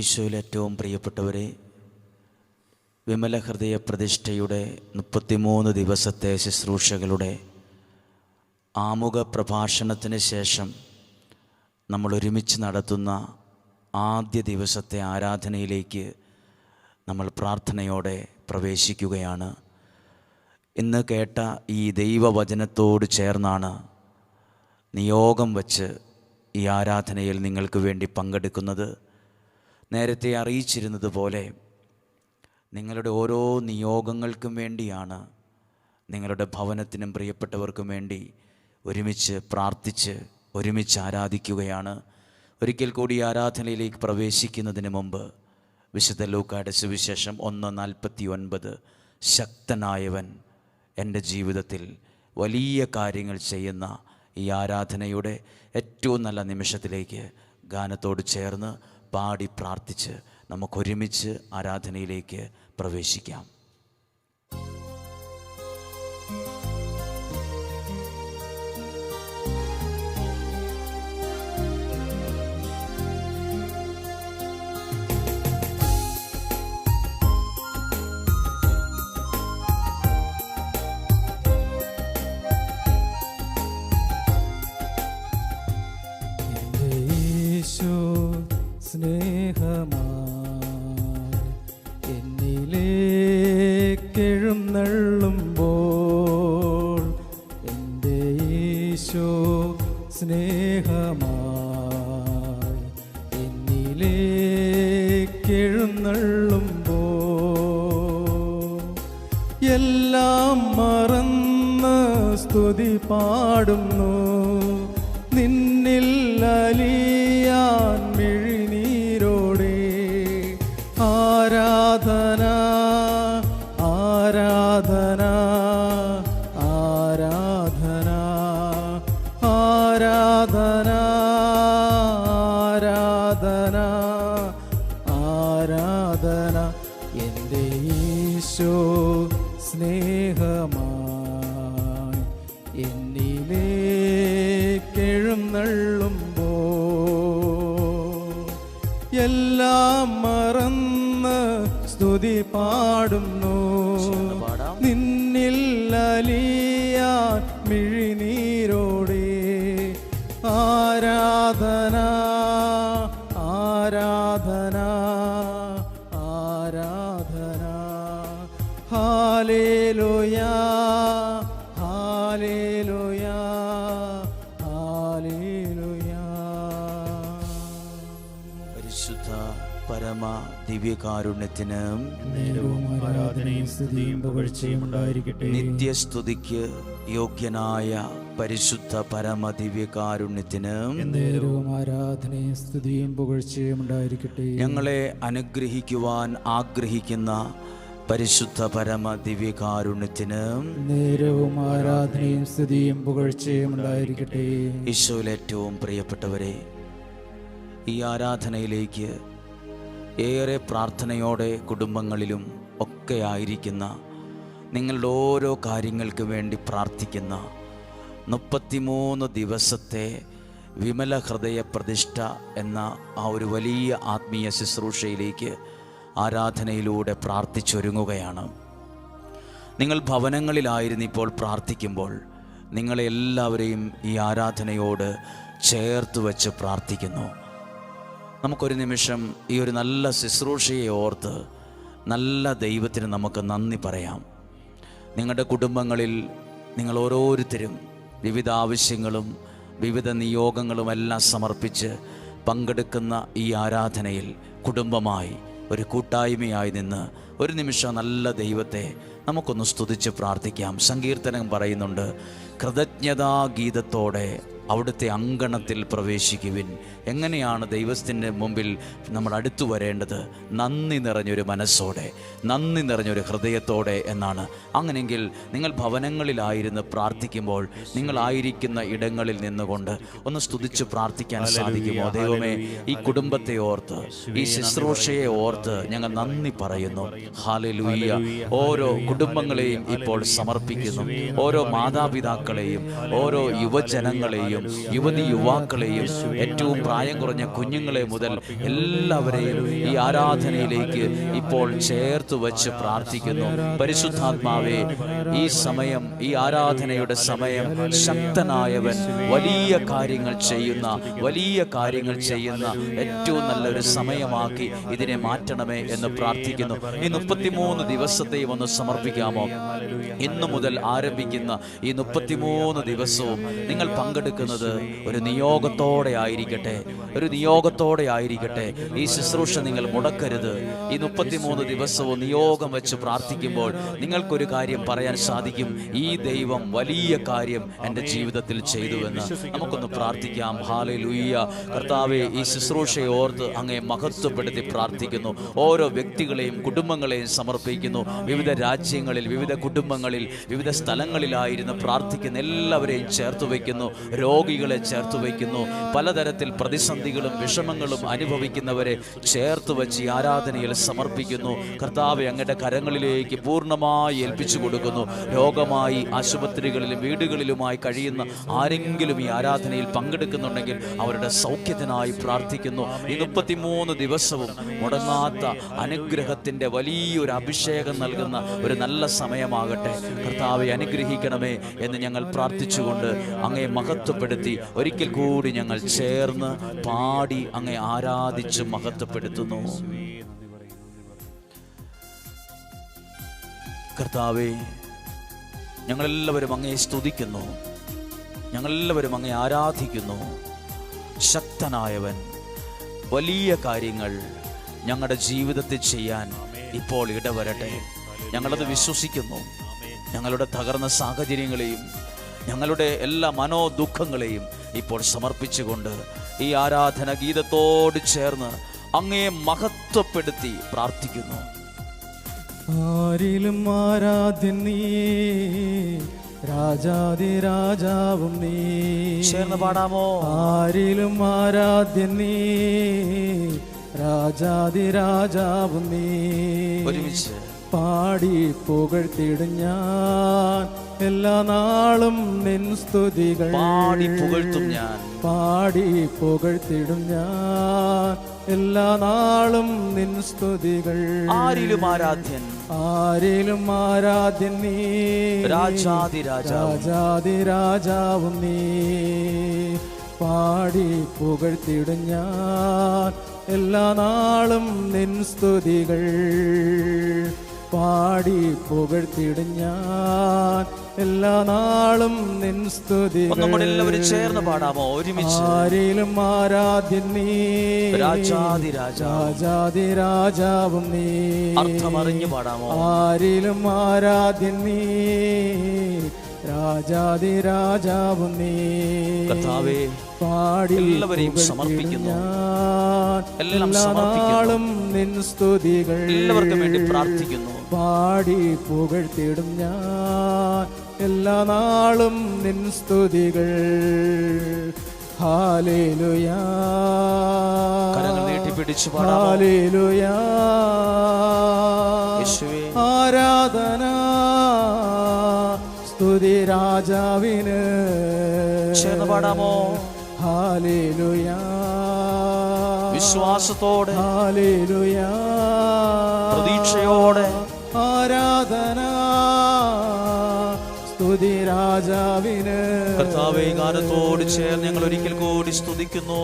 ഈശോയിൽ ഏറ്റവും പ്രിയപ്പെട്ടവരെ വിമല ഹൃദയ പ്രതിഷ്ഠയുടെ മുപ്പത്തിമൂന്ന് ദിവസത്തെ ശുശ്രൂഷകളുടെ ആമുഖ പ്രഭാഷണത്തിന് ശേഷം നമ്മൾ ഒരുമിച്ച് നടത്തുന്ന ആദ്യ ദിവസത്തെ ആരാധനയിലേക്ക് നമ്മൾ പ്രാർത്ഥനയോടെ പ്രവേശിക്കുകയാണ്. ഇന്ന് കേട്ട ഈ ദൈവവചനത്തോട് ചേർന്നാണ് നിയോഗം വച്ച് ഈ ആരാധനയിൽ നിങ്ങൾക്ക് വേണ്ടി പങ്കെടുക്കുന്നത്. നേരത്തെ അറിയിച്ചിരുന്നത് പോലെ നിങ്ങളുടെ ഓരോ നിയോഗങ്ങൾക്കും വേണ്ടിയാണ് നിങ്ങളുടെ ഭവനത്തിനും പ്രിയപ്പെട്ടവർക്കും വേണ്ടി ഒരുമിച്ച് പ്രാർത്ഥിച്ച് ഒരുമിച്ച് ആരാധിക്കുകയാണ്. ഒരിക്കൽ കൂടി ആരാധനയിലേക്ക് പ്രവേശിക്കുന്നതിന് മുമ്പ് വിശുദ്ധ ലൂക്കായുടെ സുവിശേഷം ഒന്ന് നാൽപ്പത്തി ഒൻപത് ശക്തനായവൻ എന്റെ ജീവിതത്തിൽ വലിയ കാര്യങ്ങൾ ചെയ്യുന്ന ഈ ആരാധനയുടെ ഏറ്റവും നല്ല നിമിഷത്തിലേക്ക് ഗാനത്തോട് ചേർന്ന് പാടി പ്രാർത്ഥിച്ച് നമുക്കൊരുമിച്ച് ആരാധനയിലേക്ക് പ്രവേശിക്കാം. ആരാധന പാടുന്നു. നിന്നിൽ അലിയാൻ മിഴിനീരോടെ. ആരാധന ആരാധന ആരാധന. ഹാലേലുയാ ഹാലേലുയാ ദിവ്യകാരുണ്യത്തിന് ആരാധനയും സ്തുതിയും പുകഴ്ചയും ഉണ്ടായിരിക്കട്ടെ. നിത്യസ്തുതിക്ക് യോഗ്യനായ പരിശുദ്ധ പരമ ദിവ്യകാരുണ്യത്തിന് നേരവും ആരാധനയും സ്തുതിയും പുകഴ്ചയും ഉണ്ടായിരിക്കട്ടെ. ഞങ്ങളെ അനുഗ്രഹിക്കുവാൻ ആഗ്രഹിക്കുന്ന പരിശുദ്ധ പരമ ദിവ്യകാരുണ്യത്തിന് നേരവും ആരാധനയും സ്തുതിയും പുകഴ്ചയും ഉണ്ടായിരിക്കട്ടെ. ഈശോയിൽ ഏറ്റവും പ്രിയപ്പെട്ടവരെ ഈ ആരാധനയിലേക്ക് ഏറെ പ്രാർത്ഥനയോടെ കുടുംബങ്ങളിലും ഒക്കെ ആയിരിക്കുന്ന നിങ്ങളുടെ ഓരോ കാര്യങ്ങൾക്ക് വേണ്ടി പ്രാർത്ഥിക്കുന്ന മുപ്പത്തിമൂന്ന് ദിവസത്തെ വിമല ഹൃദയ പ്രതിഷ്ഠ എന്ന ആ ഒരു വലിയ ആത്മീയ ശുശ്രൂഷയിലേക്ക് ആരാധനയിലൂടെ പ്രാർത്ഥിച്ചൊരുങ്ങുകയാണ്. നിങ്ങൾ ഭവനങ്ങളിലായിരുന്നിപ്പോൾ പ്രാർത്ഥിക്കുമ്പോൾ നിങ്ങളെ എല്ലാവരെയും ഈ ആരാധനയോട് ചേർത്ത് വെച്ച് പ്രാർത്ഥിക്കുന്നു. നമുക്കൊരു നിമിഷം ഈ ഒരു നല്ല ശുശ്രൂഷയെ ഓർത്ത് നല്ല ദൈവത്തിന് നമുക്ക് നന്ദി പറയാം. നിങ്ങളുടെ കുടുംബങ്ങളിൽ നിങ്ങൾ ഓരോരുത്തരും വിവിധ ആവശ്യങ്ങളും വിവിധ നിയോഗങ്ങളും എല്ലാം സമർപ്പിച്ച് പങ്കെടുക്കുന്ന ഈ ആരാധനയിൽ കുടുംബമായി ഒരു കൂട്ടായ്മയായി നിന്ന് ഒരു നിമിഷം നല്ല ദൈവത്തെ നമുക്കൊന്ന് സ്തുതിച്ച് പ്രാർത്ഥിക്കാം. സങ്കീർത്തനം പറയുന്നുണ്ട് കൃതജ്ഞതാ ഗീതത്തോടെ അവിടുത്തെ അങ്കണത്തിൽ പ്രവേശിക്കുവിൻ. എങ്ങനെയാണ് ദൈവത്തിന്റെ മുമ്പിൽ നമ്മൾ അടുത്തു വരേണ്ടത്? നന്ദി നിറഞ്ഞൊരു മനസ്സോടെ നന്ദി നിറഞ്ഞൊരു ഹൃദയത്തോടെ എന്നാണ്. അങ്ങനെയെങ്കിൽ നിങ്ങൾ ഭവനങ്ങളിലായിരുന്ന് പ്രാർത്ഥിക്കുമ്പോൾ നിങ്ങളായിരിക്കുന്ന ഇടങ്ങളിൽ നിന്നുകൊണ്ട് ഒന്ന് സ്തുതിച്ച് പ്രാർത്ഥിക്കാൻ സാധിക്കുമോ? ദൈവമേ ഈ കുടുംബത്തെ ഓർത്ത് ഈ ശുശ്രൂഷയെ ഓർത്ത് ഞങ്ങൾ നന്ദി പറയുന്നു. ഹാലലൂയ്യ ഓരോ കുടുംബങ്ങളെയും ഇപ്പോൾ സമർപ്പിക്കുന്നു. ഓരോ മാതാപിതാക്കളെയും ഓരോ യുവജനങ്ങളെയും പുരുഷന്മാരെയും യുവതി യുവാക്കളെയും ഏറ്റവും പ്രായം കുറഞ്ഞ കുഞ്ഞുങ്ങളെ മുതൽ എല്ലാവരെയും ഈ ആരാധനയിലേക്ക് ഇപ്പോൾ ചേർത്ത് വച്ച് പ്രാർത്ഥിക്കുന്നു. പരിശുദ്ധാത്മാവേ ഈ സമയം ഈ ആരാധനയുടെ സമയം ശക്തനായവൻ വലിയ കാര്യങ്ങൾ ചെയ്യുന്ന വലിയ കാര്യങ്ങൾ ചെയ്യുന്ന ഏറ്റവും നല്ലൊരു സമയമാക്കി ഇതിനെ മാറ്റണമേ എന്ന് പ്രാർത്ഥിക്കുന്നു. ഈ മുപ്പത്തിമൂന്ന് ദിവസത്തെയും ഒന്ന് സമർപ്പിക്കാമോ? ഇന്നു മുതൽ ആരംഭിക്കുന്ന ഈ മുപ്പത്തിമൂന്ന് ദിവസവും നിങ്ങൾ പങ്കെടുക്കുന്നത് ഒരു നിയോഗത്തോടെ ആയിരിക്കട്ടെ ഒരു നിയോഗത്തോടെ ആയിരിക്കട്ടെ. ഈ ശുശ്രൂഷ നിങ്ങൾ മുടക്കരുത്. ഈ മുപ്പത്തിമൂന്ന് ദിവസവും നിയോഗം വെച്ച് പ്രാർത്ഥിക്കുമ്പോൾ നിങ്ങൾക്കൊരു കാര്യം പറയാൻ സാധിക്കും. ഈ ദൈവം വലിയ കാര്യം എന്റെ ജീവിതത്തിൽ ചെയ്തുവെന്ന് നമുക്കൊന്ന് പ്രാർത്ഥിക്കാം. ഹാലെ ലുയ്യ കർത്താവെ ഈ ശുശ്രൂഷയെ ഓർത്ത് അങ്ങേ മഹത്വപ്പെടുത്തി പ്രാർത്ഥിക്കുന്നു. ഓരോ വ്യക്തികളെയും കുടുംബങ്ങളെയും സമർപ്പിക്കുന്നു. വിവിധ രാജ്യങ്ങളിൽ വിവിധ കുടുംബങ്ങളിൽ വിവിധ സ്ഥലങ്ങളിലായിരുന്നു പ്രാർത്ഥിക്കുന്ന എല്ലാവരെയും ചേർത്ത് വയ്ക്കുന്നു. രോഗികളെ ചേർത്ത് വയ്ക്കുന്നു. പലതരത്തിൽ പ്രതിസന്ധികളും വിഷമങ്ങളും അനുഭവിക്കുന്നവരെ ചേർത്ത് വെച്ച് ആരാധനയിൽ സമർപ്പിക്കുന്നു. കർത്താവ് അങ്ങയുടെ കരങ്ങളിലേക്ക് പൂർണമായി ഏൽപ്പിച്ചു കൊടുക്കുന്നു. രോഗമായി ആശുപത്രികളിലും വീടുകളിലുമായി കഴിയുന്ന ആരെങ്കിലും ഈ ആരാധനയിൽ പങ്കെടുക്കുന്നുണ്ടെങ്കിൽ അവരുടെ സൗഖ്യത്തിനായി പ്രാർത്ഥിക്കുന്നു. ഈ മുപ്പത്തിമൂന്ന് ദിവസവും മുടങ്ങാത്ത അനുഗ്രഹത്തിന്റെ വലിയൊരു അഭിഷേകം നൽകുന്ന ഒരു നല്ല സമയമാകട്ടെ. കർത്താവെ അനുഗ്രഹിക്കണമേ എന്ന് ഞങ്ങൾ പ്രാർത്ഥിച്ചുകൊണ്ട് അങ്ങേ അങ്ങയെ മഹത്വപ്പെടുത്തി ഒരിക്കൽ കൂടി ഞങ്ങൾ ചേർന്ന് പാടി അങ്ങയെ ആരാധിച്ച് മഹത്വപ്പെടുത്തുന്നു. കർത്താവേ ഞങ്ങളെല്ലാവരും അങ്ങേ സ്തുതിക്കുന്നു. ഞങ്ങളെല്ലാവരും അങ്ങേ ആരാധിക്കുന്നു. ശക്തനായവൻ വലിയ കാര്യങ്ങൾ ഞങ്ങളുടെ ജീവിതത്തിൽ ചെയ്യാൻ ഇപ്പോൾ ഇടവരട്ടെ. ഞങ്ങളത് വിശ്വസിക്കുന്നു. ഞങ്ങളുടെ തകർന്ന സാഹചര്യങ്ങളെയും ഞങ്ങളുടെ എല്ലാ മനോദുഃഖങ്ങളെയും ഇപ്പോൾ സമർപ്പിച്ചുകൊണ്ട് ഈ ആരാധന ഗീതത്തോട് ചേർന്ന് അങ്ങയെ മഹത്വപ്പെടുത്തി പ്രാർത്ഥിക്കുന്നു. ആരിലും ആരാധ്യൻ നീ രാജാതി രാജാവും നീ. ചേർന്ന് പാടാമോ? ആരിലും ആരാധ്യൻ നീ രാജാതി രാജാവും നീ. ഒരുമിച്ച്. പാടി പുകഴ്ത്തിടുഞ്ഞാൻ എല്ലാ നാളും നിൻ സ്തുതികൾ പാടി പുകഴ്ത്തും ഞാൻ. പാടി പുകഴ്ത്തിടും ഞാൻ എല്ലാ നാളും നിൻ സ്തുതികൾ ആരിലും ആരാധ്യൻ? ആരിലും ആരാധ്യൻ നീ? രാജാതി രാജാതി രാജാവും നീ. പാടി പുകഴ്ത്തിടും ഞാൻ എല്ലാ നാളും നിൻ സ്തുതികൾ പാടി പുകഴ്ത്തിടും ഞാൻ. എല്ലാ നാളും നിൻ സ്തുതി എല്ലാവരും ചേർന്ന് പാടാമോ? ഒരുമിച്ച്. ആരിലും ആരാധ്യൻ നീ. രാജാതി രാജാതി രാജാവും നീ. അർത്ഥമറിഞ്ഞു പാടാമോ? ആരിലും ആരാധ്യൻ നീ. രാജാതി രാജാവും നീ. കർത്താവേ പാടി എല്ലാവരെയും സമർപ്പിക്കുന്നു. എല്ലാം സമർപ്പിക്കുന്നു. നാളും നിൻ സ്തുതികൾ എല്ലാവർക്കും വേണ്ടി പ്രാർത്ഥിക്കുന്നു. പാടി പുകഴ്ത്തിടും ഞാൻ. എല്ലാ നാളും നിൻ സ്തുതികൾ. ഹാലേലുയാ. കരങ്ങൾ നീട്ടിപ്പിടിച്ച് പാടാമോ? ഹാലേലുയാ. യേശുവേ. ആരാധന. സ്തുതി രാജാവിന്. ചേർന്ന് പാടാമോ ഹാലേലുയാ. വിശ്വാസത്തോടെ. ഹാലേലുയാ. പ്രതീക്ഷയോടെ. രാജാവിന് കർത്താവേ ഗാനത്തോട് ചേർന്ന് ഞങ്ങൾ ഒരിക്കൽ കൂടി സ്തുതിക്കുന്നു.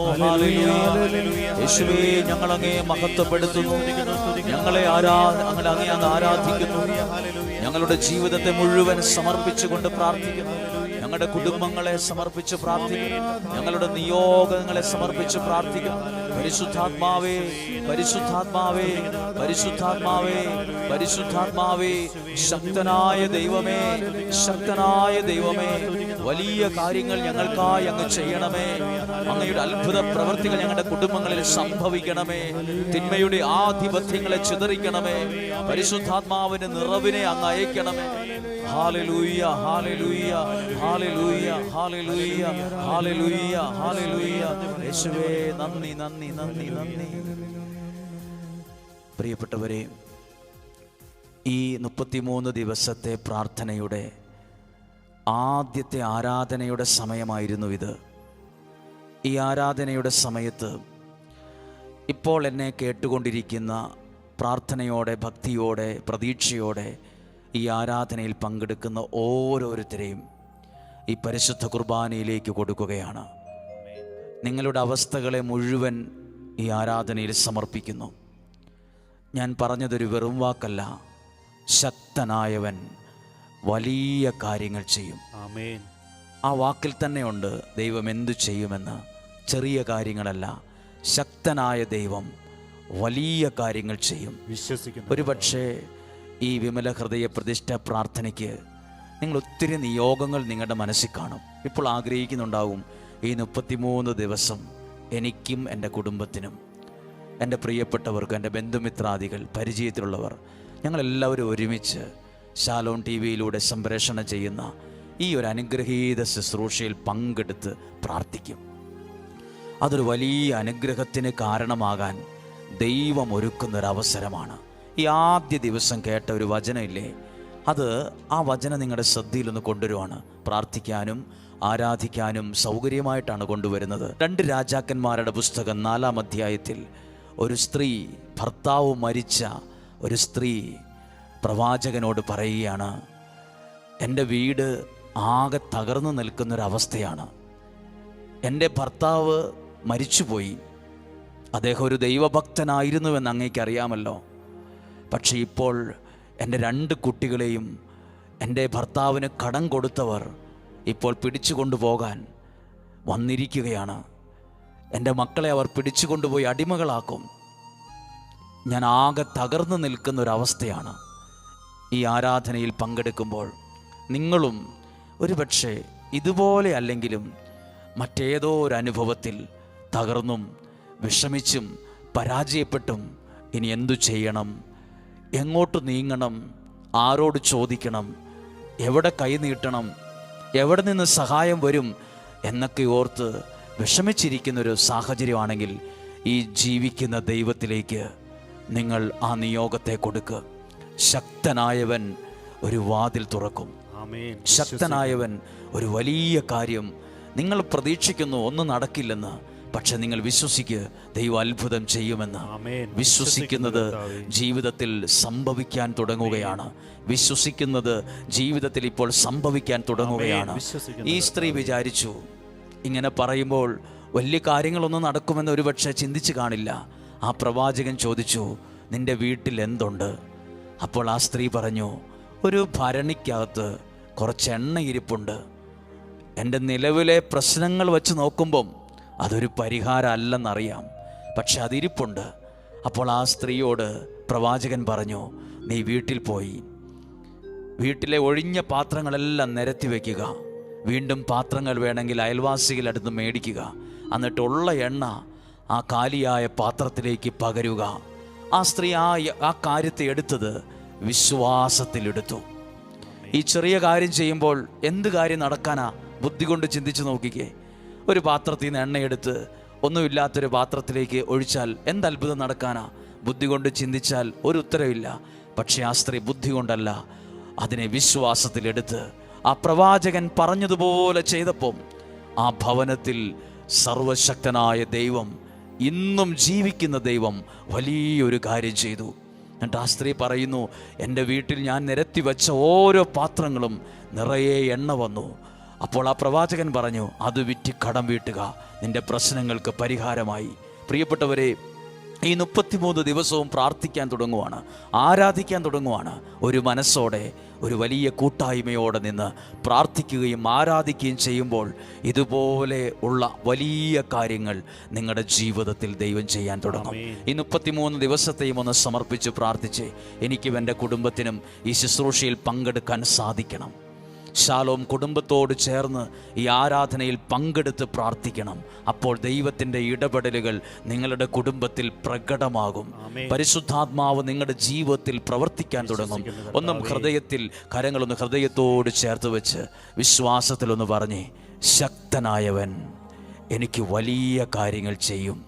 യേശുവേ ഞങ്ങൾ അങ്ങേ മഹത്വപ്പെടുത്തുന്നു ഞങ്ങളെ ആരാ അങ്ങേ അങ്ങ് ആരാധിക്കുന്നു. ഞങ്ങളുടെ ജീവിതത്തെ മുഴുവൻ സമർപ്പിച്ചുകൊണ്ട് പ്രാർത്ഥിക്കുന്നു. ഞങ്ങളുടെ കുടുംബങ്ങളെ സമർപ്പിച്ച് പ്രാർത്ഥിക്കുന്നു. ഞങ്ങളുടെ നിയോഗങ്ങളെ സമർപ്പിച്ച് പ്രാർത്ഥിക്കുന്നു. പരിശുദ്ധാത്മാവേ പരിശുദ്ധാത്മാവേ പരിശുദ്ധാത്മാവേ പരിശുദ്ധാത്മാവേ ശക്തനായ ദൈവമേ ശക്തനായ ദൈവമേ വലിയ കാര്യങ്ങൾ ഞങ്ങൾക്കായി അങ്ങ് ചെയ്യണമേ. അങ്ങയുടെ അത്ഭുത പ്രവൃത്തികൾ ഞങ്ങളുടെ കുടുംബങ്ങളിൽ സംഭവിക്കണമേ. തിന്മയുടെ ആധിപത്യങ്ങളെ ചിതറിക്കണമേ. പരിശുദ്ധാത്മാവിന്റെ നിറവിനെ അങ്ങ് അയക്കണമേ. യേശുവേ പ്രിയപ്പെട്ടവരെ ഈ മുപ്പത്തിമൂന്ന് ദിവസത്തെ പ്രാർത്ഥനയുടെ ആദ്യത്തെ ആരാധനയുടെ സമയമായിരുന്നു ഇത്. ഈ ആരാധനയുടെ സമയത്ത് ഇപ്പോൾ എന്നെ കേട്ടുകൊണ്ടിരിക്കുന്ന പ്രാർത്ഥനയോടെ ഭക്തിയോടെ പ്രതീക്ഷയോടെ ഈ ആരാധനയിൽ പങ്കെടുക്കുന്ന ഓരോരുത്തരെയും ഈ പരിശുദ്ധ കുർബാനയിലേക്ക് കൊടുക്കുകയാണ്. നിങ്ങളുടെ അവസ്ഥകളെ മുഴുവൻ ഈ ആരാധനയിൽ സമർപ്പിക്കുന്നു. ഞാൻ പറഞ്ഞതൊരു വെറും വാക്കല്ല ശക്തനായവൻ വലിയ കാര്യങ്ങൾ ചെയ്യും. ആ വാക്കിൽ തന്നെയുണ്ട് ദൈവം എന്തു ചെയ്യുമെന്ന്. ചെറിയ കാര്യങ്ങളല്ല ശക്തനായ ദൈവം വലിയ കാര്യങ്ങൾ ചെയ്യും. വിശ്വസിക്കുന്നു. ഒരുപക്ഷെ ഈ വിമല ഹൃദയ പ്രതിഷ്ഠ പ്രാർത്ഥനയ്ക്ക് നിങ്ങൾ ഒത്തിരി നിയോഗങ്ങൾ നിങ്ങളുടെ മനസ്സിൽ കാണും. ഇപ്പോൾ ആഗ്രഹിക്കുന്നുണ്ടാവും ഈ മുപ്പത്തിമൂന്ന് ദിവസം എനിക്കും എന്റെ കുടുംബത്തിനും എന്റെ പ്രിയപ്പെട്ടവർക്കും എന്റെ ബന്ധുമിത്രാദികൾ പരിചയത്തിലുള്ളവർ ഞങ്ങളെല്ലാവരും ഒരുമിച്ച് ശാലോൺ ടി വിയിലൂടെ സംപ്രേഷണം ചെയ്യുന്ന ഈ ഒരു അനുഗ്രഹീത ശുശ്രൂഷയിൽ പങ്കെടുത്ത് പ്രാർത്ഥിക്കും. അതൊരു വലിയ അനുഗ്രഹത്തിന് കാരണമാകാൻ ദൈവം ഒരുക്കുന്നൊരവസരമാണ്. ഈ ആദ്യ ദിവസം കേട്ട ഒരു വചനമില്ലേ? അത് ആ വചനം നിങ്ങളുടെ ശ്രദ്ധയിലൊന്ന് കൊണ്ടുവരുവാണ്. പ്രാർത്ഥിക്കാനും ആരാധിക്കാനും സൗകര്യമായിട്ടാണ് കൊണ്ടുവരുന്നത്. രണ്ട് രാജാക്കന്മാരുടെ പുസ്തകം നാലാം അധ്യായത്തിൽ ഒരു സ്ത്രീ ഭർത്താവ് മരിച്ച ഒരു സ്ത്രീ പ്രവാചകനോട് പറയുകയാണ് എന്റെ വീട് ആകെ തകർന്നു നിൽക്കുന്നൊരവസ്ഥയാണ്. എന്റെ ഭർത്താവ് മരിച്ചുപോയി. അദ്ദേഹം ഒരു ദൈവഭക്തനായിരുന്നുവെന്ന് അങ്ങേക്ക് അറിയാമല്ലോ. പക്ഷേ ഇപ്പോൾ എന്റെ രണ്ട് കുട്ടികളെയും എന്റെ ഭർത്താവിന് കടം കൊടുത്തവർ ഇപ്പോൾ പിടിച്ചു കൊണ്ടുപോകാൻ വന്നിരിക്കുകയാണ്. എന്റെ മക്കളെ അവർ പിടിച്ചു കൊണ്ടുപോയി അടിമകളാക്കും. ഞാൻ ആകെ തകർന്നു നിൽക്കുന്ന ഒരവസ്ഥയാണ് ഈ ആരാധനയിൽ പങ്കെടുക്കുമ്പോൾ നിങ്ങളും ഒരുപക്ഷെ ഇതുപോലെ അല്ലെങ്കിലും മറ്റേതോ ഒരു അനുഭവത്തിൽ തകർന്നും വിഷമിച്ചും പരാജയപ്പെട്ടും ഇനി എന്തു ചെയ്യണം? എങ്ങോട്ട് നീങ്ങണം? ആരോട് ചോദിക്കണം? എവിടെ കൈ നീട്ടണം? എവിടെ നിന്ന് സഹായം വരും? എന്നൊക്കെ ഓർത്ത് വിഷമിച്ചിരിക്കുന്നൊരു സാഹചര്യമാണെങ്കിൽ ഈ ജീവിക്കുന്ന ദൈവത്തിലേക്ക് നിങ്ങൾ ആ നിയോഗത്തെ കൊടുക്കുക ശക്തനായവൻ ഒരു വാതിൽ തുറക്കും. ശക്തനായവൻ ഒരു വലിയ കാര്യം. നിങ്ങൾ പ്രതീക്ഷിക്കുന്നു ഒന്നും നടക്കില്ലെന്ന്. പക്ഷെ നിങ്ങൾ വിശ്വസിക്ക് ദൈവം അത്ഭുതം ചെയ്യുമെന്ന്. വിശ്വസിക്കുന്നത് ജീവിതത്തിൽ സംഭവിക്കാൻ തുടങ്ങുകയാണ്. വിശ്വസിക്കുന്നത് ജീവിതത്തിൽ ഇപ്പോൾ സംഭവിക്കാൻ തുടങ്ങുകയാണ്. ഈ സ്ത്രീ വിചാരിച്ചു. ഇങ്ങനെ പറയുമ്പോൾ വലിയ കാര്യങ്ങളൊന്നും നടക്കുമെന്ന് ഒരുപക്ഷെ ചിന്തിച്ചു കാണില്ല. ആ പ്രവാചകൻ ചോദിച്ചു നിന്റെ വീട്ടിൽ എന്തുണ്ട്? അപ്പോൾ ആ സ്ത്രീ പറഞ്ഞു ഒരു ഭരണിക്കകത്ത് കുറച്ച് എണ്ണ ഇരിപ്പുണ്ട്. എന്റെ നിലവിലെ പ്രശ്നങ്ങൾ വെച്ച് നോക്കുമ്പം അതൊരു പരിഹാരമല്ലെന്നറിയാം. പക്ഷെ അതിരിപ്പുണ്ട്. അപ്പോൾ ആ സ്ത്രീയോട് പ്രവാചകൻ പറഞ്ഞു നീ വീട്ടിൽ പോയി. വീട്ടിലെ ഒഴിഞ്ഞ പാത്രങ്ങളെല്ലാം നിരത്തി വയ്ക്കുക. വീണ്ടും പാത്രങ്ങൾ വേണമെങ്കിൽ അയൽവാസികളടുത്ത് മേടിക്കുക. എന്നിട്ടുള്ള എണ്ണ ആ കാലിയായ പാത്രത്തിലേക്ക് പകരുക. ആ സ്ത്രീ ആ ആ കാര്യത്തെ എടുത്തത് വിശ്വാസത്തിലെടുത്തു. ഈ ചെറിയ കാര്യം ചെയ്യുമ്പോൾ എന്ത് കാര്യം നടക്കാനാ? ബുദ്ധി കൊണ്ട് ചിന്തിച്ചു നോക്കിക്കേ. ഒരു പാത്രത്തിൽ നിന്ന് എണ്ണയെടുത്ത് ഒന്നുമില്ലാത്തൊരു പാത്രത്തിലേക്ക് ഒഴിച്ചാൽ എന്ത് അത്ഭുതം നടക്കാനാ? ബുദ്ധി കൊണ്ട് ചിന്തിച്ചാൽ ഒരു ഉത്തരവില്ല. പക്ഷേ ആ സ്ത്രീ ബുദ്ധി കൊണ്ടല്ല. അതിനെ വിശ്വാസത്തിലെടുത്ത് ആ പ്രവാചകൻ പറഞ്ഞതുപോലെ ചെയ്തപ്പം ആ ഭവനത്തിൽ സർവശക്തനായ ദൈവം ഇന്നും ജീവിക്കുന്ന ദൈവം വലിയൊരു കാര്യം ചെയ്തു. എന്നിട്ട് ആ സ്ത്രീ പറയുന്നു എന്റെ വീട്ടിൽ ഞാൻ നിരത്തി വെച്ച ഓരോ പാത്രങ്ങളും നിറയെ എണ്ണ വന്നു. അപ്പോൾ ആ പ്രവാചകൻ പറഞ്ഞു അത് വിറ്റ് കടം വീട്ടുക. നിന്റെ പ്രശ്നങ്ങൾക്ക് പരിഹാരമായി. പ്രിയപ്പെട്ടവരെ ഈ മുപ്പത്തിമൂന്ന് ദിവസവും പ്രാർത്ഥിക്കാൻ തുടങ്ങുവാണ് ആരാധിക്കാൻ തുടങ്ങുവാണ്. ഒരു മനസ്സോടെ ഒരു വലിയ കൂട്ടായ്മയോടെ നിന്ന് പ്രാർത്ഥിക്കുകയും ആരാധിക്കുകയും ചെയ്യുമ്പോൾ ഇതുപോലെ ഉള്ള വലിയ കാര്യങ്ങൾ നിങ്ങളുടെ ജീവിതത്തിൽ ദൈവം ചെയ്യാൻ തുടങ്ങും. ഈ മുപ്പത്തിമൂന്ന് ദിവസത്തെയും ഒന്ന് സമർപ്പിച്ച് പ്രാർത്ഥിച്ച് എനിക്കും എന്റെ കുടുംബത്തിനും ഈ ശുശ്രൂഷയിൽ പങ്കെടുക്കാൻ സാധിക്കണം. ശാലോം കുടുംബത്തോട് ചേർന്ന് ഈ ആരാധനയിൽ പങ്കെടുത്ത് പ്രാർത്ഥിക്കണം. അപ്പോൾ ദൈവത്തിന്റെ ഇടപെടലുകൾ നിങ്ങളുടെ കുടുംബത്തിൽ പ്രകടമാകും. പരിശുദ്ധാത്മാവ് നിങ്ങളുടെ ജീവിതത്തിൽ പ്രവർത്തിക്കാൻ തുടങ്ങും. ഒന്നും ഹൃദയത്തിൽ കരങ്ങളൊന്ന് ഹൃദയത്തോട് ചേർത്ത് വെച്ച് വിശ്വാസത്തിലൊന്ന് പറഞ്ഞേ ശക്തനായവൻ എനിക്ക് വലിയ കാര്യങ്ങൾ ചെയ്യും.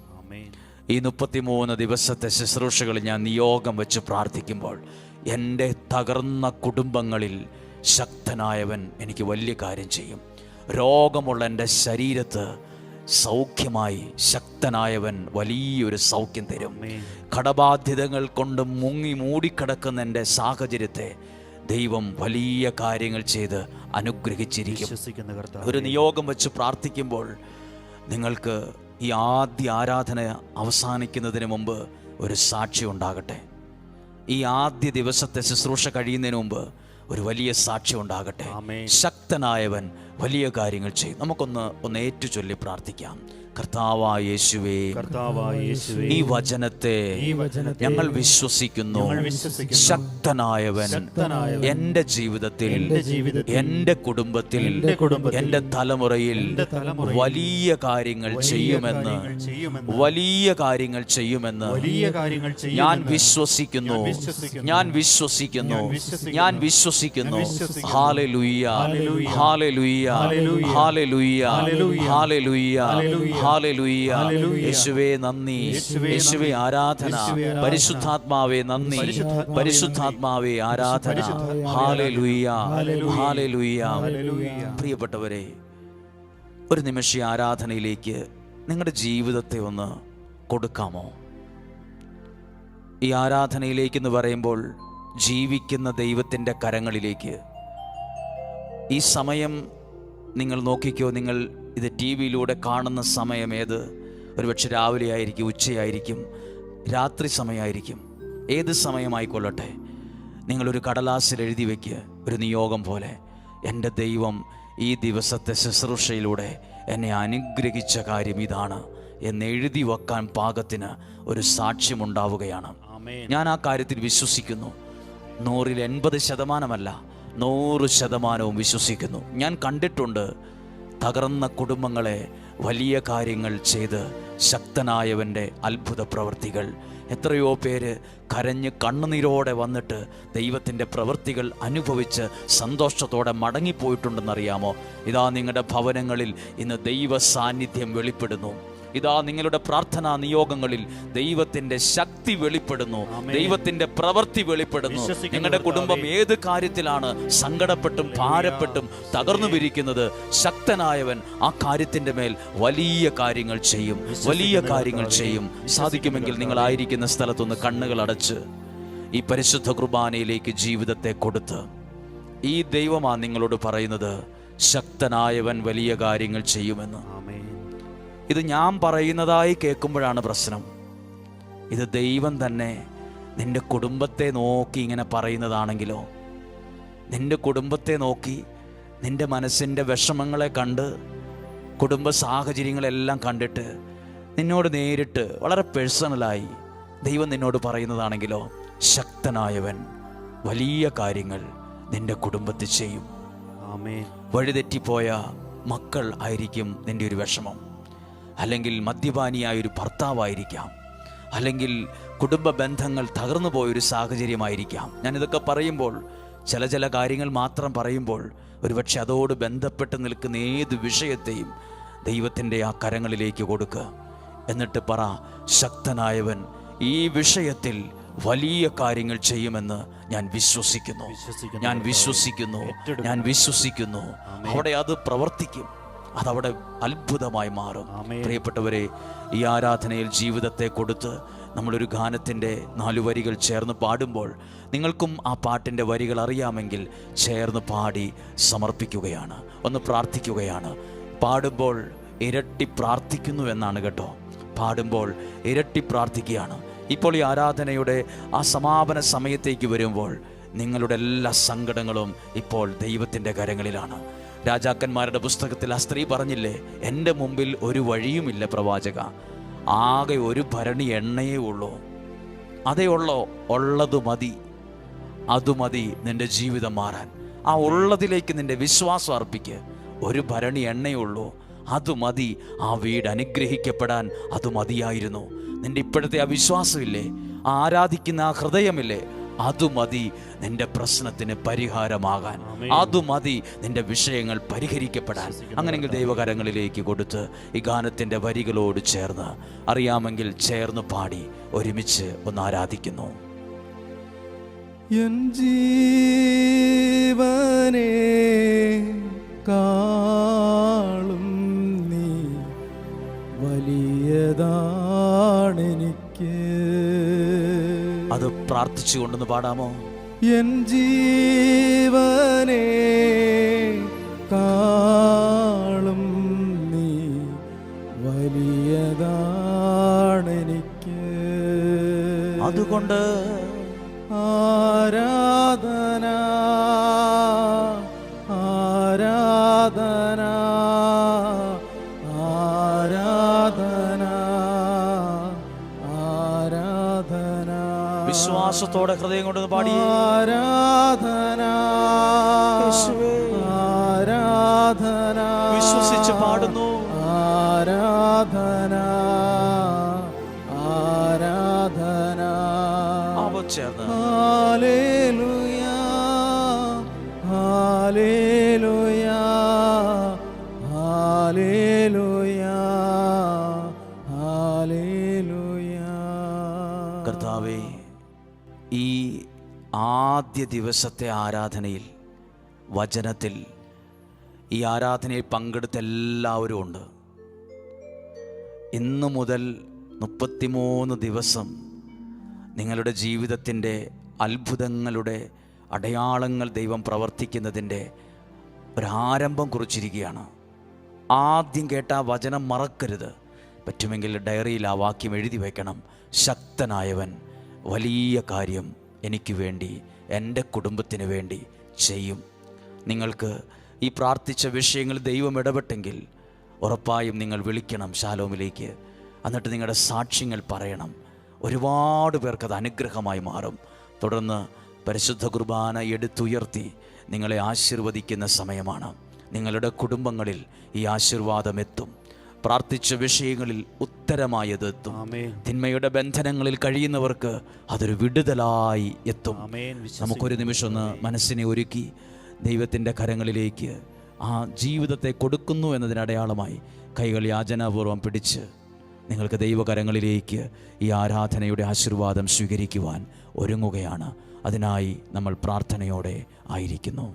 ഈ മുപ്പത്തിമൂന്ന് ദിവസത്തെ ശുശ്രൂഷകളിൽ ഞാൻ നിയോഗം വെച്ച് പ്രാർത്ഥിക്കുമ്പോൾ എന്റെ തകർന്ന കുടുംബങ്ങളിൽ ശക്തനായവൻ എനിക്ക് വലിയ കാര്യം ചെയ്യും. രോഗമുള്ള എന്റെ ശരീരത്ത് സൗഖ്യമായി ശക്തനായവൻ വലിയൊരു സൗഖ്യം തരും. കടബാധ്യതകൾ കൊണ്ട് മുങ്ങി മൂടിക്കിടക്കുന്ന എന്റെ സാഹചര്യത്തെ ദൈവം വലിയ കാര്യങ്ങൾ ചെയ്ത് അനുഗ്രഹിച്ചിരിക്കും. ഒരു നിയോഗം വെച്ച് പ്രാർത്ഥിക്കുമ്പോൾ നിങ്ങൾക്ക് ഈ ആദ്യ ആരാധന അവസാനിക്കുന്നതിന് മുമ്പ് ഒരു സാക്ഷി ഉണ്ടാകട്ടെ. ഈ ആദ്യ ദിവസത്തെ ശുശ്രൂഷ കഴിയുന്നതിന് മുമ്പ് ഒരു വലിയ സാക്ഷ്യം ഉണ്ടാകട്ടെ. ശക്തനായവൻ വലിയ കാര്യങ്ങൾ ചെയ്യും. നമുക്കൊന്ന് ഒന്ന് ഏറ്റു ചൊല്ലി പ്രാർത്ഥിക്കാം. കർത്താവായ യേശുവേ ഈ വചനത്തെ ഞങ്ങൾ വിശ്വസിക്കുന്നു. ശക്തനായവൻ എന്റെ എന്റെ ജീവിതത്തിൽ എന്റെ കുടുംബത്തിൽ എന്റെ തലമുറയിൽ വലിയ കാര്യങ്ങൾ ചെയ്യുമെന്ന് വലിയ കാര്യങ്ങൾ ചെയ്യുമെന്ന് ഞാൻ വിശ്വസിക്കുന്നു. ഞാൻ വിശ്വസിക്കുന്നു. ഞാൻ വിശ്വസിക്കുന്നു. ഞാൻ വിശ്വസിക്കുന്നു. ഹാലലുയ്യ. ഹല്ലേലൂയ. യേശുവേ നന്ദി. യേശുവേ ആരാധന. പരിശുദ്ധാത്മാവേ നന്ദി. പരിശുദ്ധാത്മാവേ ആരാധന. പ്രിയപ്പെട്ടവരെ ഒരു നിമിഷ ആരാധനയിലേക്ക് നിങ്ങളുടെ ജീവിതത്തെ ഒന്ന് കൊടുക്കാമോ? ഈ ആരാധനയിലേക്ക് എന്ന് പറയുമ്പോൾ ജീവിക്കുന്ന ദൈവത്തിന്റെ കരങ്ങളിലേക്ക്. ഈ സമയം നിങ്ങൾ നോക്കിക്കോ നിങ്ങൾ ഇത് ടി വിയിലൂടെ കാണുന്ന സമയം ഏത്? ഒരുപക്ഷെ രാവിലെ ആയിരിക്കും ഉച്ചയായിരിക്കും രാത്രി സമയമായിരിക്കും. ഏത് സമയമായിക്കൊള്ളട്ടെ? നിങ്ങളൊരു കടലാസിൽ എഴുതി വയ്ക്കുക ഒരു നിയോഗം പോലെ. എന്റെ ദൈവം ഈ ദിവസത്തെ ശുശ്രൂഷയിലൂടെ എന്നെ അനുഗ്രഹിച്ച കാര്യം ഇതാണ് എന്ന് എഴുതി വെക്കാൻ പാകത്തിന് ഒരു സാക്ഷ്യമുണ്ടാവുകയാണ്. ഞാൻ ആ കാര്യത്തിൽ വിശ്വസിക്കുന്നു. നൂറിൽ എൺപത് ശതമാനമല്ല നൂറ് ശതമാനവും വിശ്വസിക്കുന്നു. ഞാൻ കണ്ടിട്ടുണ്ട് തകർന്ന കുടുംബങ്ങളെ വലിയ കാര്യങ്ങൾ ചെയ്ത് ശക്തനായവന്റെ അത്ഭുത പ്രവൃത്തികൾ എത്രയോ പേര് കരഞ്ഞ് കണ്ണുനീരോടെ വന്നിട്ട് ദൈവത്തിന്റെ പ്രവൃത്തികൾ അനുഭവിച്ച് സന്തോഷത്തോടെ മടങ്ങിപ്പോയിട്ടുണ്ടെന്നറിയാമോ? ഇതാ നിങ്ങളുടെ ഭവനങ്ങളിൽ ഇന്ന് ദൈവ സാന്നിധ്യം വെളിപ്പെടുന്നു. ഇതാ നിങ്ങളുടെ പ്രാർത്ഥനാ നിയോഗങ്ങളിൽ ദൈവത്തിന്റെ ശക്തി വെളിപ്പെടുന്നു. ദൈവത്തിന്റെ പ്രവൃത്തി വെളിപ്പെടുന്നു. നിങ്ങളുടെ കുടുംബം ഏത് കാര്യത്തിലാണ് സങ്കടപ്പെട്ടും ഭാരപ്പെട്ടും തകർന്നു വിരിക്കുന്നത്? ശക്തനായവൻ ആ കാര്യത്തിന്റെ മേൽ വലിയ കാര്യങ്ങൾ ചെയ്യും. വലിയ കാര്യങ്ങൾ ചെയ്യും. സാധിക്കുമെങ്കിൽ നിങ്ങളായിരിക്കുന്ന സ്ഥലത്തൊന്ന് കണ്ണുകൾ അടച്ച് ഈ പരിശുദ്ധ കുർബാനയിലേക്ക് ജീവിതത്തെ കൊടുത്ത് ഈ ദൈവമാണ് നിങ്ങളോട് പറയുന്നത് ശക്തനായവൻ വലിയ കാര്യങ്ങൾ ചെയ്യുമെന്ന്. ഇത് ഞാൻ പറയുന്നതായി കേൾക്കുമ്പോഴാണ് പ്രശ്നം. ഇത് ദൈവം തന്നെ നിന്റെ കുടുംബത്തെ നോക്കി ഇങ്ങനെ പറയുന്നതാണെങ്കിലോ? നിന്റെ കുടുംബത്തെ നോക്കി നിന്റെ മനസ്സിന്റെ വിഷമങ്ങളെ കണ്ട് കുടുംബ സാഹചര്യങ്ങളെല്ലാം കണ്ടിട്ട് നിന്നോട് നേരിട്ട് വളരെ പേഴ്സണലായി ദൈവം നിന്നോട് പറയുന്നതാണെങ്കിലോ? ശക്തനായവൻ വലിയ കാര്യങ്ങൾ നിന്റെ കുടുംബത്തിൽ ചെയ്യും. വഴിതെറ്റിപ്പോയ മക്കൾ ആയിരിക്കും നിന്റെ ഒരു വിഷമം. അല്ലെങ്കിൽ മദ്യപാനിയായ ഒരു ഭർത്താവായിരിക്കാം. അല്ലെങ്കിൽ കുടുംബ ബന്ധങ്ങൾ തകർന്നു പോയൊരു സാഹചര്യമായിരിക്കാം. ഞാനിതൊക്കെ പറയുമ്പോൾ ചില ചില കാര്യങ്ങൾ മാത്രം പറയുമ്പോൾ ഒരുപക്ഷെ അതോട് ബന്ധപ്പെട്ട് നിൽക്കുന്ന ഏത് വിഷയത്തെയും ദൈവത്തിന്റെ ആ കരങ്ങളിലേക്ക് കൊടുക്കുക എന്നിട്ട് പറ ശക്തനായവൻ ഈ വിഷയത്തിൽ വലിയ കാര്യങ്ങൾ ചെയ്യുമെന്ന് ഞാൻ വിശ്വസിക്കുന്നു. ഞാൻ വിശ്വസിക്കുന്നു. ഞാൻ വിശ്വസിക്കുന്നു. അവിടെ അത് പ്രവർത്തിക്കും. അതവിടെ അത്ഭുതമായി മാറും. പ്രിയപ്പെട്ടവരെ ഈ ആരാധനയിൽ ജീവിതത്തെ കൊടുത്ത് നമ്മളൊരു ഗാനത്തിന്റെ നാലു വരികൾ ചേർന്ന് പാടുമ്പോൾ നിങ്ങൾക്കും ആ പാട്ടിന്റെ വരികൾ അറിയാമെങ്കിൽ ചേർന്ന് പാടി സമർപ്പിക്കുകയാണ്. ഒന്ന് പ്രാർത്ഥിക്കുകയാണ്. പാടുമ്പോൾ ഇരട്ടി പ്രാർത്ഥിക്കുന്നു എന്നാണ് കേട്ടോ. പാടുമ്പോൾ ഇരട്ടി പ്രാർത്ഥിക്കുകയാണ്. ഇപ്പോൾ ഈ ആരാധനയുടെ ആ സമാപന സമയത്തേക്ക് വരുമ്പോൾ നിങ്ങളുടെ എല്ലാ സങ്കടങ്ങളും ഇപ്പോൾ ദൈവത്തിന്റെ കരങ്ങളിലാണ്. രാജാക്കന്മാരുടെ പുസ്തകത്തിൽ ആ സ്ത്രീ പറഞ്ഞില്ലേ എന്റെ മുമ്പിൽ ഒരു വഴിയുമില്ല പ്രവാചക ആകെ ഒരു ഭരണി എണ്ണയേ ഉള്ളൂ. അതേ ഉള്ളോ? ഉള്ളത് മതി. അത് മതി നിന്റെ ജീവിതം മാറാൻ. ആ ഉള്ളതിലേക്ക് നിന്റെ വിശ്വാസം അർപ്പിക്ക്. ഒരു ഭരണി എണ്ണയുള്ളൂ അത് മതി. ആ വീട് അനുഗ്രഹിക്കപ്പെടാൻ അത് മതിയായിരുന്നു. നിന്റെ ഇപ്പോഴത്തെ ആ വിശ്വാസമില്ലേ? ആരാധിക്കുന്ന ആ ഹൃദയമില്ലേ? അത് മതി നിന്റെ പ്രശ്നത്തിന് പരിഹാരമാകാൻ. അത് മതി നിന്റെ വിഷയങ്ങൾ പരിഹരിക്കപ്പെടാൻ. അങ്ങനെങ്കിൽ ദൈവകരങ്ങളിലേക്ക് കൊടുത്ത് ഈ ഗാനത്തിന്റെ വരികളോട് ചേർന്ന് അറിയാമെങ്കിൽ ചേർന്ന് പാടി ഒരുമിച്ച് ഒന്ന് ആരാധിക്കുന്നു. എൻ കാളും നീ. വലിയതാണെനിക്ക്. അത് പ്രാർത്ഥിച്ചുകൊണ്ടെന്ന് പാടാമോ? എൻ ജീവനെ കാളും നീ. വലിയതാണെനിക്ക്. അതുകൊണ്ട് ആരാധന ആരാധന വിശ്വാസത്തോടെ ഹൃദയം കൊണ്ടൊന്ന് പാടി. ആരാധന. ആരാധന? വിശ്വസിച്ച് പാടുന്നു. ആരാധന? ആരാധന? അവ ചേർന്ന്. ആദ്യ ദിവസത്തെ ആരാധനയിൽ വചനത്തിൽ ഈ ആരാധനയിൽ പങ്കെടുത്ത എല്ലാവരും ഉണ്ട്. ഇന്നു മുതൽ മുപ്പത്തിമൂന്ന് ദിവസം നിങ്ങളുടെ ജീവിതത്തിന്റെ അത്ഭുതങ്ങളുടെ അടയാളങ്ങൾ ദൈവം പ്രവർത്തിക്കുന്നതിന്റെ ഒരാരംഭം കുറിച്ചിരിക്കുകയാണ്. ആദ്യം കേട്ട വചനം മറക്കരുത്. പറ്റുമെങ്കിൽ ഡയറിയിൽ ആ വാക്യം എഴുതി വയ്ക്കണം. ശക്തനായവൻ വലിയ കാര്യം എനിക്ക് വേണ്ടി എന്റെ കുടുംബത്തിന് വേണ്ടി ചെയ്യും. നിങ്ങൾക്ക് ഈ പ്രാർത്ഥിച്ച വിഷയങ്ങൾ ദൈവം ഇടപെട്ടെങ്കിൽ ഉറപ്പായും നിങ്ങൾ വിളിക്കണം ശാലോമിലേക്ക്. എന്നിട്ട് നിങ്ങളുടെ സാക്ഷ്യങ്ങൾ പറയണം. ഒരുപാട് പേർക്ക് അത് അനുഗ്രഹമായി മാറും. തുടർന്ന് പരിശുദ്ധ കുർബാന എടുത്തുയർത്തി നിങ്ങളെ ആശീർവദിക്കുന്ന സമയമാണ്. നിങ്ങളുടെ കുടുംബങ്ങളിൽ ഈ ആശീർവാദം എത്തും. പ്രാർത്ഥിച്ച വിഷയങ്ങളിൽ ഉത്തരമായത് എത്തും. തിന്മയുടെ ബന്ധനങ്ങളിൽ കഴിയുന്നവർക്ക് അതൊരു വിടുതലായി എത്തും. നമുക്കൊരു നിമിഷം ഒന്ന് മനസ്സിനെ ഒരുക്കി ദൈവത്തിന്റെ കരങ്ങളിലേക്ക് ആ ജീവിതത്തെ കൊടുക്കുന്നു എന്നതിന് അടയാളമായി കൈകൾ യാചനാപൂർവം പിടിച്ച് നിങ്ങൾക്ക് ദൈവകരങ്ങളിലേക്ക് ഈ ആരാധനയുടെ ആശീർവാദം സ്വീകരിക്കുവാൻ ഒരുങ്ങുകയാണ്. അതിനായി നമ്മൾ പ്രാർത്ഥനയോടെ ആയിരിക്കുന്നു.